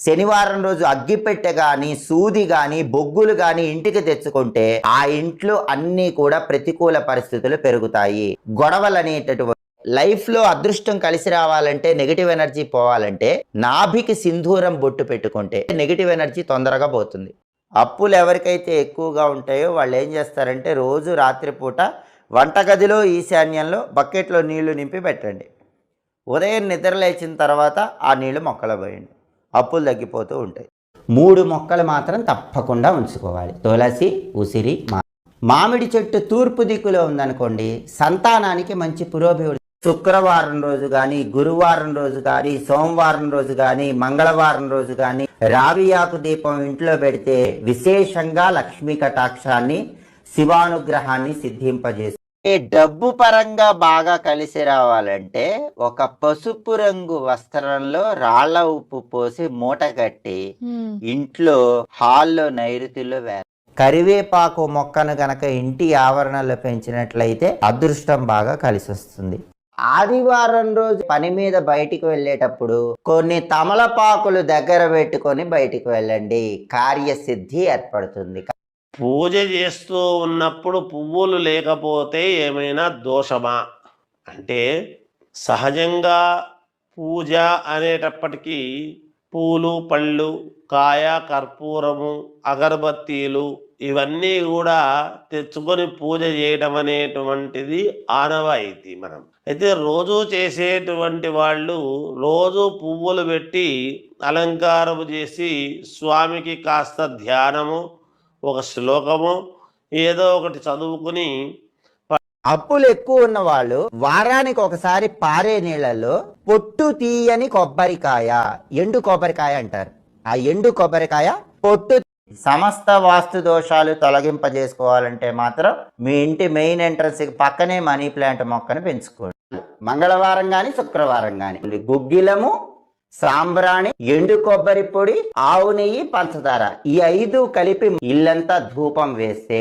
శనివారం రోజు అగ్గిపెట్టె కానీ సూది కానీ బొగ్గులు కానీ ఇంటికి తెచ్చుకుంటే ఆ ఇంట్లో అన్నీ కూడా ప్రతికూల పరిస్థితులు పెరుగుతాయి. గొడవలు అనేటటువంటి లైఫ్లో అదృష్టం కలిసి రావాలంటే నెగిటివ్ ఎనర్జీ పోవాలంటే నాభికి సింధూరం బొట్టు పెట్టుకుంటే నెగిటివ్ ఎనర్జీ తొందరగా పోతుంది. అప్పులు ఎవరికైతే ఎక్కువగా ఉంటాయో వాళ్ళు ఏం చేస్తారంటే రోజు రాత్రిపూట వంటగదిలో ఈశాన్యంలో బకెట్లో నీళ్ళు నింపి పెట్టండి. ఉదయం నిద్ర లేచిన తర్వాత ఆ నీళ్ళు మొక్కలు పోయండి. అప్పులు తగ్గిపోతూ ఉంటాయి. మూడు మొక్కలు మాత్రం తప్పకుండా ఉంచుకోవాలి. తులసి ఉసిరి మా మామిడి చెట్టు తూర్పు దిక్కులో ఉందనుకోండి సంతానానికి మంచి పురోభివృద్ధి. శుక్రవారం రోజు కానీ గురువారం రోజు కానీ సోమవారం రోజు కానీ మంగళవారం రోజు కానీ రావియాకు దీపం ఇంట్లో పెడితే విశేషంగా లక్ష్మీ కటాక్షాన్ని శివానుగ్రహాన్ని సిద్ధింపజేస్తుంది. ఈ డబ్బు పరంగా బాగా కలిసి రావాలంటే ఒక పసుపు రంగు వస్త్రంలో రాళ్ళ ఉప్పు పోసి మూట కట్టి ఇంట్లో హాల్లో నైరుతిలో వేయాలి. కరివేపాకు మొక్కను గనక ఇంటి ఆవరణలో పెంచినట్లయితే అదృష్టం బాగా కలిసి వస్తుంది. ఆదివారం రోజు పని మీద బయటికి వెళ్ళేటప్పుడు కొన్ని తమలపాకులు దగ్గర పెట్టుకొని బయటికి వెళ్ళండి. కార్యసిద్ధి ఏర్పడుతుంది. పూజ చేస్తూ ఉన్నప్పుడు పువ్వులు లేకపోతే ఏమైనా దోషమా? అంటే సహజంగా పూజ అనేటప్పటికీ పూలు పళ్ళు కాయ కర్పూరము అగరబత్తీలు ఇవన్నీ కూడా తెచ్చుకొని పూజ చేయడం అనేటువంటిది ఆనవాయితీ మనం. అయితే రోజు చేసేటువంటి వాళ్ళు రోజు పువ్వులు పెట్టి అలంకారము చేసి స్వామికి కాస్త ధ్యానము ఒక శ్లోకము ఏదో ఒకటి చదువుకుని అప్పులు ఎక్కువ ఉన్న వాళ్ళు వారానికి ఒకసారి పారే నీళ్ళలో పొట్టు తీయని కొబ్బరికాయ ఎండు కొబ్బరికాయ అంటారు. ఆ ఎండు కొబ్బరికాయ పొట్టు సమస్త వాస్తు దోషాలు తొలగింపజేసుకోవాలంటే మాత్రం మీ ఇంటి మెయిన్ ఎంట్రన్స్ పక్కనే మనీ ప్లాంట్ మొక్కను పెంచుకోండి. మంగళవారం కానీ శుక్రవారం కానీ గుగ్గిలము సాంబ్రాణి ఎండు కొబ్బరి పొడి ఆవు నెయ్యి పంచదార. ఈ ఐదు కలిపి ఇల్లంతా ధూపం వేస్తే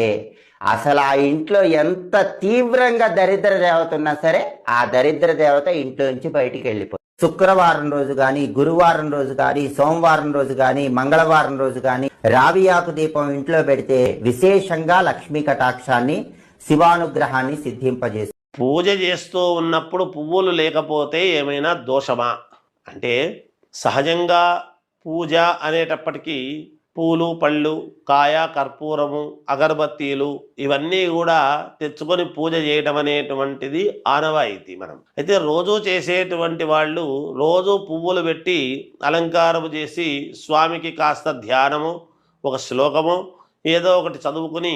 అసలు ఆ ఇంట్లో ఎంత తీవ్రంగా దరిద్ర దేవత ఉన్నా సరే ఆ దరిద్ర దేవత ఇంట్లో నుంచి బయటికి వెళ్ళిపోతుంది. శుక్రవారం రోజు కానీ గురువారం రోజు కానీ సోమవారం రోజు కానీ మంగళవారం రోజు కానీ రావియాకు దీపం ఇంట్లో పెడితే విశేషంగా లక్ష్మీ కటాక్షాన్ని శివానుగ్రహాన్ని సిద్ధింపజేస్తుంది. పూజ చేస్తూ ఉన్నప్పుడు పువ్వులు లేకపోతే ఏమైనా దోషమా? అంటే సహజంగా పూజ అనేటప్పటికీ పూలు పళ్ళు కాయ కర్పూరము అగరబత్తీలు ఇవన్నీ కూడా తెచ్చుకొని పూజ చేయడం అనేటువంటిది ఆనవాయితీ మనం. అయితే రోజు చేసేటువంటి వాళ్ళు రోజు పువ్వులు పెట్టి అలంకారము చేసి స్వామికి కాస్త ధ్యానము ఒక శ్లోకము ఏదో ఒకటి చదువుకుని